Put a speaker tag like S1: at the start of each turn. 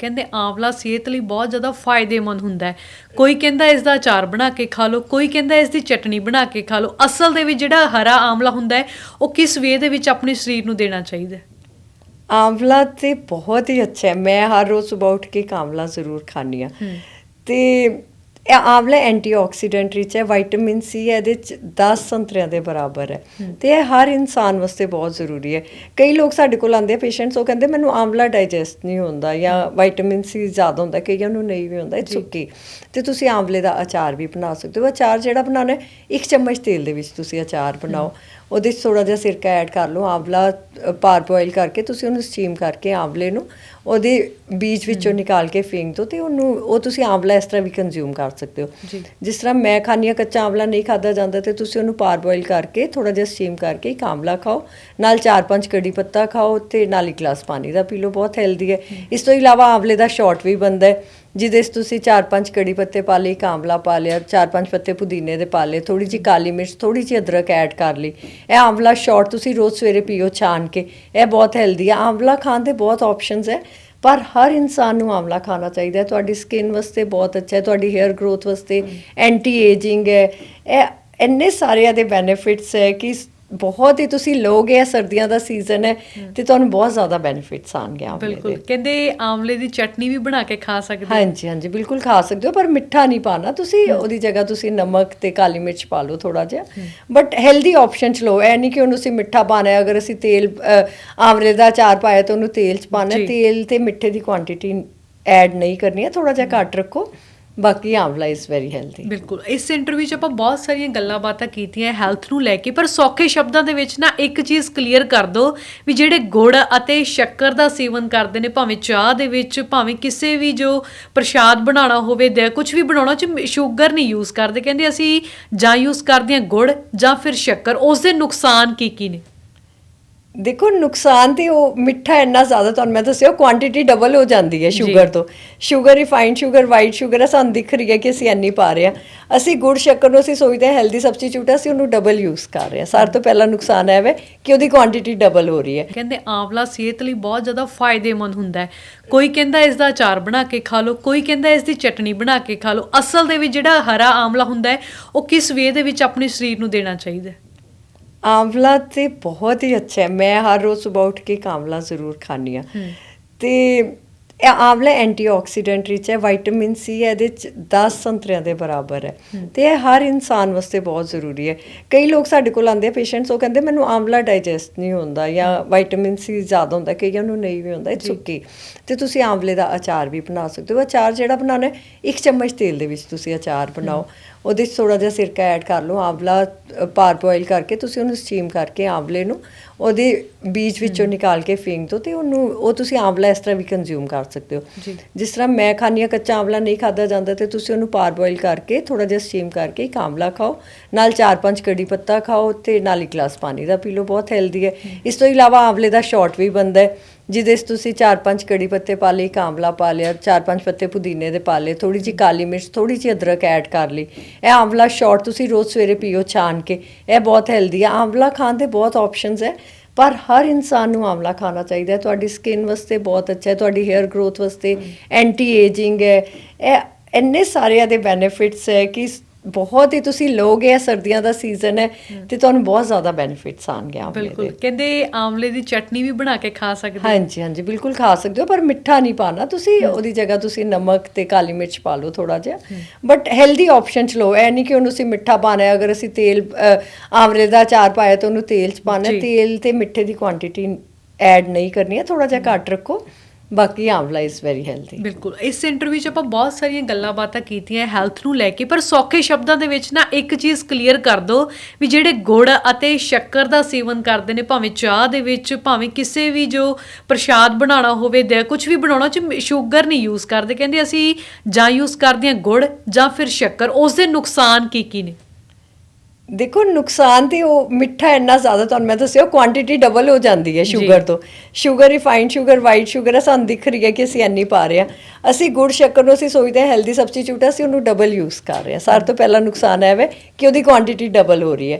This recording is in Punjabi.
S1: ਕਹਿੰਦੇ ਆਂਵਲਾ ਸਿਹਤ ਲਈ ਬਹੁਤ ਜ਼ਿਆਦਾ ਫਾਇਦੇਮੰਦ ਹੁੰਦਾ ਹੈ। ਕੋਈ ਕਹਿੰਦਾ ਇਸ ਦਾ ਅਚਾਰ ਬਣਾ ਕੇ ਖਾ ਲਓ ਕੋਈ ਕਹਿੰਦਾ ਇਸ ਦੀ ਚਟਨੀ ਬਣਾ ਕੇ ਖਾ ਲਓ ਅਸਲ ਦੇ ਵਿੱਚ ਜਿਹੜਾ ਹਰਾ ਆਂਵਲਾ ਹੁੰਦਾ ਹੈ ਉਹ ਕਿਸ ਵੇ ਦੇ ਵਿੱਚ ਆਪਣੇ ਸਰੀਰ ਨੂੰ ਦੇਣਾ ਚਾਹੀਦਾ ਹੈ?
S2: ਆਂਵਲਾ ਤੇ ਬਹੁਤ ਹੀ ਅੱਛਾ ਹੈ। ਮੈਂ ਹਰ ਰੋਜ਼ ਸਵੇਰ ਉੱਠ ਕੇ ਆਂਵਲਾ ਜ਼ਰੂਰ ਖਾਂਦੀ ਹਾਂ। ਤੇ ਇਹ ਆਂਵਲਾ ਐਂਟੀਆਕਸੀਡੈਂਟ ਰਿਚ ਹੈ ਵਿਟਾਮਿਨ ਸੀ ਇਹਦੇ ਚ 10 ਸੰਤਰਿਆਂ ਦੇ ਬਰਾਬਰ ਹੈ। ਤੇ ਇਹ ਹਰ ਇਨਸਾਨ ਵਾਸਤੇ ਬਹੁਤ ਜ਼ਰੂਰੀ ਹੈ। ਕਈ ਲੋਕ ਸਾਡੇ ਕੋਲ ਆਉਂਦੇ ਆ ਪੇਸ਼ੈਂਟਸ ਉਹ ਕਹਿੰਦੇ ਮੈਨੂੰ ਆਂਵਲਾ ਡਾਈਜੈਸਟ ਨਹੀਂ ਹੁੰਦਾ ਜਾਂ ਵਿਟਾਮਿਨ ਸੀ ਜ਼ਿਆਦਾ ਹੁੰਦਾ ਕਈਆਂ ਨੂੰ ਨਹੀਂ ਵੀ ਹੁੰਦਾ ਇਟਸ ਓਕੇ ਤੇ ਤੁਸੀਂ ਆਂਵਲੇ ਦਾ ਅਚਾਰ ਵੀ ਬਣਾ ਸਕਦੇ ਹੋ। ਅਚਾਰ ਜਿਹੜਾ ਬਣਾਉਣਾ ਹੈ ਇੱਕ ਚਮਚ ਤੇਲ ਦੇ ਵਿੱਚ ਤੁਸੀਂ ਅਚਾਰ ਬਣਾਓ। ਉਹਦੇ 'ਚ ਥੋੜਾ ਜਿਹਾ ਸਿਰਕਾ ਐਡ ਕਰ ਲਓ ਆਂਵਲਾ ਪਾਰ ਬੋਇਲ ਕਰਕੇ ਤੁਸੀਂ ਉਹਨੂੰ ਸਟੀਮ ਕਰਕੇ ਆਂਵਲੇ ਨੂੰ ਉਹਦੇ ਬੀਜ ਵਿੱਚੋਂ ਨਿਕਾਲ ਕੇ ਫੇਂਕ ਦਿਓ ਤੇ ਉਹਨੂੰ ਉਹ ਤੁਸੀਂ ਆਂਵਲਾ ਇਸ ਤਰ੍ਹਾਂ ਵੀ ਕੰਜ਼ਿਊਮ ਕਰ ਸਕਦੇ ਹੋ। ਜਿਸ ਤਰ੍ਹਾਂ ਮੈਂ ਖਾਂਦੀ ਹਾਂ ਕੱਚਾ ਆਂਵਲਾ ਨਹੀਂ ਖਾਦਾ ਜਾਂਦਾ ਤੇ ਤੁਸੀਂ ਉਹਨੂੰ ਪਾਰ ਬੋਇਲ ਕਰਕੇ ਥੋੜਾ ਜਿਹਾ ਸਟੀਮ ਕਰਕੇ ਇੱਕ ਆਂਵਲਾ ਖਾਓ। ਨਾਲ ਚਾਰ ਪੰਜ ਕੜੀ ਪੱਤਾ ਖਾਓ ਤੇ ਨਾਲ ਇੱਕ ਗਲਾਸ ਪਾਣੀ ਦਾ ਪੀ ਲਓ ਬਹੁਤ ਹੈਲਦੀ ਹੈ। ਇਸ ਤੋਂ ਇਲਾਵਾ ਆਂਵਲੇ ਦਾ ਸ਼ਾਟ ਵੀ ਬਣਦਾ ਹੈ। ਜਿਹਦੇ 'ਚ ਤੁਸੀਂ ਚਾਰ ਪੰਜ ਕੜੀ ਪੱਤੇ ਪਾ ਲਈ ਇੱਕ ਆਂਵਲਾ ਪਾ ਲਿਆ ਚਾਰ ਪੰਜ ਪੱਤੇ ਪੁਦੀਨੇ ਦੇ ਪਾ ਲਏ ਥੋੜੀ ਜਿਹੀ ਕਾਲੀ ਮਿਰਚ ਥੋੜੀ ਜਿਹੀ ਅਦਰਕ ਐਡ ਕਰ ਲਈ। ਇਹ ਆਂਵਲਾ ਸ਼ਾਟ ਤੁਸੀਂ ਰੋਜ਼ ਸਵੇਰੇ ਪੀਓ ਛਾਣ ਕੇ। ਇਹ ਬਹੁਤ ਹੈਲਦੀ ਹੈ ਆਂਵਲਾ ਖਾਣ ਦੇ ਬਹੁਤ ਆਪਸ਼ਨਸ ਹੈ ਪਰ ਹਰ ਇਨਸਾਨ ਨੂੰ ਆਂਵਲਾ ਖਾਣਾ ਚਾਹੀਦਾ ਹੈ ਤੁਹਾਡੀ ਸਕਿਨ ਵਾਸਤੇ ਬਹੁਤ ਅੱਛਾ ਹੈ ਤੁਹਾਡੀ 헤ਅਰ ਗਰੋਥ ਵਾਸਤੇ ਐਂਟੀ ਏਜਿੰਗ ਹੈ ਇਹ ਇੰਨੇ ਸਾਰਿਆਂ ਦੇ ਬੈਨੀਫਿਟਸ ਹੈ ਕਿ ਬਹੁਤ ਹੀ ਤੁਸੀਂ ਲੋਗੇ ਇਹ ਸਰਦੀਆਂ ਦਾ ਸੀਜ਼ਨ ਹੈ ਤੇ ਤੁਹਾਨੂੰ ਬਹੁਤ ਜ਼ਿਆਦਾ ਬੈਨੀਫਿਟਸ ਆਣਗੇ ਆਂਵਲੇ
S1: ਬਿਲਕੁਲ।
S2: ਦੇ
S1: ਕਹਿੰਦੇ ਆਂਵਲੇ ਦੀ ਚਟਨੀ ਵੀ ਬਣਾ ਕੇ ਖਾ ਸਕਦੇ ਹੋ।
S2: ਹਾਂਜੀ ਹਾਂਜੀ ਬਿਲਕੁਲ ਖਾ ਸਕਦੇ ਹੋ ਪਰ ਮਿੱਠਾ ਨਹੀਂ ਪਾਣਾ। ਤੁਸੀਂ ਉਹਦੀ ਜਗ੍ਹਾ ਤੁਸੀਂ ਨਮਕ ਤੇ ਕਾਲੀ ਮਿਰਚ ਪਾ ਲਓ ਥੋੜਾ ਜਿਹਾ। ਬਟ ਹੈਲਦੀ ਆਪਸ਼ਨ ਚ ਲਓ। ਇਹ ਨਹੀਂ ਕਿ ਉਹਨੂੰ ਅਸੀਂ ਮਿੱਠਾ ਪਾਣਾ ਹੈ। ਅਗਰ ਅਸੀਂ ਤੇਲ ਅ, ਆਂਵਲੇ ਦਾ ਅਚਾਰ ਪਾਇਆ ਤਾਂ ਉਹਨੂੰ ਤੇਲ ਚ ਪਾਣਾ। ਤੇਲ ਤੇ ਮਿੱਠੇ ਦੀ ਕੁਆਂਟੀਟੀ ਐਡ ਨਹੀਂ ਕਰਨੀ ਹੈ। ਥੋੜਾ ਜਿਹਾ ਘੱਟ ਰੱਖੋ। ਬਾਕੀ ਆਵਲਾ ਇਜ਼ ਵੈਰੀ ਹੈਲਦੀ
S1: ਬਿਲਕੁਲ। ਇਸ ਇੰਟਰਵਿਊ 'ਚ ਆਪਾਂ ਬਹੁਤ ਸਾਰੀਆਂ ਗੱਲਾਂ ਬਾਤਾਂ ਕੀਤੀਆਂ ਹੈਲਥ ਨੂੰ ਲੈ ਕੇ, ਪਰ ਸੌਖੇ ਸ਼ਬਦਾਂ ਦੇ ਵਿੱਚ ਨਾ ਇੱਕ ਚੀਜ਼ ਕਲੀਅਰ ਕਰ ਦਿਓ ਵੀ ਜਿਹੜੇ ਗੁੜ ਅਤੇ ਸ਼ੱਕਰ ਦਾ ਸੇਵਨ ਕਰਦੇ ਨੇ, ਭਾਵੇਂ ਚਾਹ ਦੇ ਵਿੱਚ, ਭਾਵੇਂ ਕਿਸੇ ਵੀ ਜੋ ਪ੍ਰਸ਼ਾਦ ਬਣਾਉਣਾ ਹੋਵੇ ਜਾਂ ਕੁਝ ਵੀ ਬਣਾਉਣਾ ਚ ਸ਼ੂਗਰ ਨਹੀਂ ਯੂਜ਼ ਕਰਦੇ। ਕਹਿੰਦੇ ਅਸੀਂ ਜਾਂ ਯੂਜ਼ ਕਰਦੇ ਹਾਂ ਗੁੜ ਜਾਂ ਫਿਰ ਸ਼ੱਕਰ ਉਸ ਦੇ ਨੁਕਸਾਨ ਕੀ ਕੀ ਨੇ?
S2: ਦੇਖੋ ਨੁਕਸਾਨ ਤੇ ਉਹ ਮਿੱਠਾ ਇੰਨਾ ਜ਼ਿਆਦਾ ਤੁਹਾਨੂੰ ਮੈਂ ਦੱਸਿਆ ਕੁਆਂਟੀਟੀ ਡਬਲ ਹੋ ਜਾਂਦੀ ਹੈ
S1: ਜੀ।
S2: ਸ਼ੂਗਰ ਤੋਂ। Sugar refined sugar white sugar ਹੈ ਸਾਨੂੰ ਦਿਖ ਰਹੀ ਹੈ ਕਿ ਅਸੀਂ ਇੰਨੀ ਪਾ ਰਹੇ ਹਾਂ। ਅਸੀਂ ਗੁੜ ਸ਼ੱਕਰ ਨੂੰ ਅਸੀਂ ਸੋਚਦੇ ਹਾਂ ਹੈਲਦੀ ਸਬਸਟੀਟਿਊਟ ਅਸੀਂ ਉਹਨੂੰ ਡਬਲ ਯੂਜ਼ ਕਰ ਰਹੇ ਹਾਂ। ਸਾਰ ਤੋਂ ਪਹਿਲਾ ਨੁਕਸਾਨ ਹੈ ਵੇ ਕਿ ਉਹਦੀ ਕੁਆਂਟੀਟੀ ਡਬਲ ਹੋ ਰਹੀ ਹੈ।
S1: ਕਹਿੰਦੇ ਆਂਵਲਾ ਸਿਹਤ ਲਈ ਬਹੁਤ ਜ਼ਿਆਦਾ ਫਾਇਦੇਮੰਦ ਹੁੰਦਾ ਹੈ। ਕੋਈ ਕਹਿੰਦਾ ਇਸ ਦਾ ਅਚਾਰ ਬਣਾ ਕੇ ਖਾ ਲਓ ਕੋਈ ਕਹਿੰਦਾ ਇਸ ਦੀ ਚਟਨੀ ਬਣਾ ਕੇ ਖਾ ਲਓ। ਅਸਲ ਦੇ ਵਿੱਚ ਜਿਹੜਾ ਹਰਾ ਆਂਵਲਾ ਹੁੰਦਾ ਹੈ ਉਹ ਕਿਸ ਵੇ ਦੇ ਵਿੱਚ ਆਪਣੇ ਸਰੀਰ ਨੂੰ ਦੇਣਾ ਚਾਹੀਦਾ ਹੈ?
S2: ਆਂਵਲਾ ਤੇ ਬਹੁਤ ਹੀ ਅੱਛਾ ਹੈ। ਮੈਂ ਹਰ ਰੋਜ਼ ਸਵੇਰ ਉੱਠ ਕੇ ਇੱਕ ਆਂਵਲਾ ਜ਼ਰੂਰ ਖਾਂਦੀ ਹਾਂ। ਤੇ ਇਹ ਆਂਵਲਾ ਐਂਟੀਆਕਸੀਡੈਂਟ ਰਿਚ ਹੈ ਵਿਟਾਮਿਨ ਸੀ ਇਹਦੇ ਚ 10 ਸੰਤਰਿਆਂ ਦੇ ਬਰਾਬਰ ਹੈ। ਤੇ ਇਹ ਹਰ ਇਨਸਾਨ ਵਾਸਤੇ ਬਹੁਤ ਜ਼ਰੂਰੀ ਹੈ। ਕਈ ਲੋਕ ਸਾਡੇ ਕੋਲ ਆਉਂਦੇ ਆ ਪੇਸ਼ੈਂਟਸ ਉਹ ਕਹਿੰਦੇ ਮੈਨੂੰ ਆਂਵਲਾ ਡਾਈਜੈਸਟ ਨਹੀਂ ਹੁੰਦਾ ਜਾਂ ਵਿਟਾਮਿਨ ਸੀ ਜ਼ਿਆਦਾ ਹੁੰਦਾ ਕਈਆਂ ਨੂੰ ਨਹੀਂ ਵੀ ਹੁੰਦਾ ਇਟਸ ਓਕੇ ਤੇ ਤੁਸੀਂ ਆਂਵਲੇ ਦਾ ਅਚਾਰ ਵੀ ਬਣਾ ਸਕਦੇ ਹੋ। ਅਚਾਰ ਜਿਹੜਾ ਬਣਾਉਣਾ ਹੈ ਇੱਕ ਚਮਚ ਤੇਲ ਦੇ ਵਿੱਚ ਤੁਸੀਂ ਅਚਾਰ ਬਣਾਓ। ਉਹਦੇ 'ਚ ਥੋੜਾ ਜਿਹਾ ਸਿਰਕਾ ਐਡ ਕਰ ਲਓ ਆਂਵਲਾ ਪਾਰ ਬੋਇਲ ਕਰਕੇ ਤੁਸੀਂ ਉਹਨੂੰ ਸਟੀਮ ਕਰਕੇ ਆਂਵਲੇ ਨੂੰ ਉਹਦੇ ਬੀਜ ਵਿੱਚੋਂ ਨਿਕਾਲ ਕੇ ਫੇਂਕ ਦਿਓ ਤੇ ਉਹਨੂੰ ਉਹ ਤੁਸੀਂ ਆਂਵਲਾ ਇਸ ਤਰ੍ਹਾਂ ਵੀ ਕੰਜ਼ਿਊਮ ਕਰ ਸਕਦੇ ਹੋ। ਜਿਸ ਤਰ੍ਹਾਂ ਮੈਂ ਖਾਂਦੀ ਹਾਂ ਕੱਚਾ ਆਂਵਲਾ ਨਹੀਂ ਖਾਦਾ ਜਾਂਦਾ ਤੇ ਤੁਸੀਂ ਉਹਨੂੰ ਪਾਰ ਬੋਇਲ ਕਰਕੇ ਥੋੜਾ ਜਿਹਾ ਸਟੀਮ ਕਰਕੇ ਇੱਕ ਆਂਵਲਾ ਖਾਓ। ਨਾਲ ਚਾਰ ਪੰਜ ਕੜੀ ਪੱਤਾ ਖਾਓ ਤੇ ਨਾਲ ਇੱਕ ਗਲਾਸ ਪਾਣੀ ਦਾ ਪੀ ਲਓ ਬਹੁਤ ਹੈਲਦੀ ਹੈ। ਇਸ ਤੋਂ ਇਲਾਵਾ ਆਂਵਲੇ ਦਾ ਸ਼ਾਟ ਵੀ ਬਣਦਾ ਹੈ। ਜਿਹਦੇ 'ਚ ਤੁਸੀਂ ਚਾਰ ਪੰਜ ਕੜੀ ਪੱਤੇ ਪਾ ਲਈ ਇੱਕ ਆਂਵਲਾ ਪਾ ਲਿਆ ਚਾਰ ਪੰਜ ਪੱਤੇ ਪੁਦੀਨੇ ਦੇ ਪਾ ਲਏ ਥੋੜੀ ਜਿਹੀ ਕਾਲੀ ਮਿਰਚ ਥੋੜੀ ਜਿਹੀ ਅਦਰਕ ਐਡ ਕਰ ਲਈ। ਇਹ ਆਂਵਲਾ ਸ਼ਾਟ ਤੁਸੀਂ ਰੋਜ਼ ਸਵੇਰੇ ਪੀਓ ਛਾਣ ਕੇ। ਇਹ ਬਹੁਤ ਹੈਲਦੀ ਹੈ ਆਂਵਲਾ ਖਾਣ ਦੇ ਬਹੁਤ ਆਪਸ਼ਨਸ ਹੈ ਪਰ ਹਰ ਇਨਸਾਨ ਨੂੰ ਆਂਵਲਾ ਖਾਣਾ ਚਾਹੀਦਾ ਹੈ। ਤੁਹਾਡੀ ਸਕਿਨ ਵਾਸਤੇ ਬਹੁਤ ਅੱਛਾ ਹੈ ਤੁਹਾਡੀ 헤ਅਰ ਗਰੋਥ ਵਾਸਤੇ ਐਂਟੀ ਏਜਿੰਗ ਹੈ। ਇਹ ਇੰਨੇ ਸਾਰਿਆਂ ਦੇ ਬੈਨੀਫਿਟਸ ਹੈ ਕਿ ਬਹੁਤ ਹੀ ਤੁਸੀਂ ਲੋਗੇ ਇਹ ਸਰਦੀਆਂ ਦਾ ਸੀਜ਼ਨ ਹੈ ਤੇ ਤੁਹਾਨੂੰ ਬਹੁਤ ਜ਼ਿਆਦਾ ਬੈਨੀਫਿਟਸ ਆਣਗੇ
S1: ਬਿਲਕੁਲ।
S2: ਦੇ।
S1: ਕਹਿੰਦੇ ਆਂਵਲੇ ਦੀ ਚਟਨੀ ਵੀ ਬਣਾ ਕੇ ਖਾ ਸਕਦੇ ਹੋ।
S2: ਹਾਂਜੀ ਹਾਂਜੀ ਬਿਲਕੁਲ ਖਾ ਸਕਦੇ ਹੋ ਪਰ ਮਿੱਠਾ ਨਹੀਂ ਪਾਣਾ। ਤੁਸੀਂ ਉਹਦੀ ਜਗ੍ਹਾ ਤੁਸੀਂ ਨਮਕ ਤੇ ਕਾਲੀ ਮਿਰਚ ਪਾ ਲਓ ਥੋੜਾ ਜਿਹਾ। ਬਟ ਹੈਲਦੀ ਆਪਸ਼ਨ ਚ ਲਓ। ਇਹ ਨਹੀਂ ਕਿ ਉਹਨੂੰ ਅਸੀਂ ਮਿੱਠਾ ਪਾਣਾ ਹੈ। ਅਗਰ ਅਸੀਂ ਤੇਲ ਅ, ਆਂਵਲੇ ਦਾ ਅਚਾਰ ਪਾਇਆ ਤਾਂ ਉਹਨੂੰ ਤੇਲ ਚ ਪਾਣਾ। ਤੇਲ ਤੇ ਮਿੱਠੇ ਦੀ ਕੁਆਂਟੀਟੀ ਐਡ ਨਹੀਂ ਕਰਨੀ ਹੈ। ਥੋੜਾ ਜਿਹਾ ਘੱਟ ਰੱਖੋ। ਬਾਕੀ ਆਂਵਲਾ ਇਜ਼ ਵੈਰੀ ਹੈਲਦੀ
S1: ਬਿਲਕੁਲ। ਇਸ ਇੰਟਰਵਿਊ 'ਚ ਆਪਾਂ ਬਹੁਤ ਸਾਰੀਆਂ ਗੱਲਾਂ ਬਾਤਾਂ ਕੀਤੀਆਂ ਹੈਲਥ ਨੂੰ ਲੈ ਕੇ, ਪਰ ਸੌਖੇ ਸ਼ਬਦਾਂ ਦੇ ਵਿੱਚ ਨਾ ਇੱਕ ਚੀਜ਼ ਕਲੀਅਰ ਕਰ ਦਿਓ ਵੀ ਜਿਹੜੇ ਗੁੜ ਅਤੇ ਸ਼ੱਕਰ ਦਾ ਸੇਵਨ ਕਰਦੇ ਨੇ, ਭਾਵੇਂ ਚਾਹ ਦੇ ਵਿੱਚ, ਭਾਵੇਂ ਕਿਸੇ ਵੀ ਜੋ ਪ੍ਰਸ਼ਾਦ ਬਣਾਉਣਾ ਹੋਵੇ ਜਾਂ ਕੁਝ ਵੀ ਬਣਾਉਣਾ ਚ ਸ਼ੂਗਰ ਨਹੀਂ ਯੂਜ਼ ਕਰਦੇ। ਕਹਿੰਦੇ ਅਸੀਂ ਜਾਂ ਯੂਜ਼ ਕਰਦੇ ਹਾਂ ਗੁੜ ਜਾਂ ਫਿਰ ਸ਼ੱਕਰ ਉਸ ਦੇ ਨੁਕਸਾਨ ਕੀ ਕੀ ਨੇ?
S2: ਦੇਖੋ ਨੁਕਸਾਨ ਤੇ ਉਹ ਮਿੱਠਾ ਇੰਨਾ ਜ਼ਿਆਦਾ ਤੁਹਾਨੂੰ ਮੈਂ ਦੱਸਿਆ ਕੁਆਂਟੀਟੀ ਡਬਲ ਹੋ ਜਾਂਦੀ ਹੈ
S1: ਜੀ।
S2: ਸ਼ੂਗਰ ਤੋਂ। Sugar refined sugar white sugar ਹੈ ਸਾਨੂੰ ਦਿਖ ਰਹੀ ਹੈ ਕਿ ਅਸੀਂ ਇੰਨੀ ਪਾ ਰਹੇ ਹਾਂ। ਅਸੀਂ ਗੁੜ ਸ਼ੱਕਰ ਨੂੰ ਅਸੀਂ ਸੋਚਦੇ ਹਾਂ ਹੈਲਦੀ ਸਬਸਟੀਟਿਊਟ ਅਸੀਂ ਉਹਨੂੰ ਡਬਲ ਯੂਜ਼ ਕਰ ਰਹੇ ਹਾਂ। ਸਾਰ ਤੋਂ ਪਹਿਲਾ ਨੁਕਸਾਨ ਹੈ ਵੇ ਕਿ ਉਹਦੀ ਕੁਆਂਟੀਟੀ ਡਬਲ ਹੋ ਰਹੀ ਹੈ।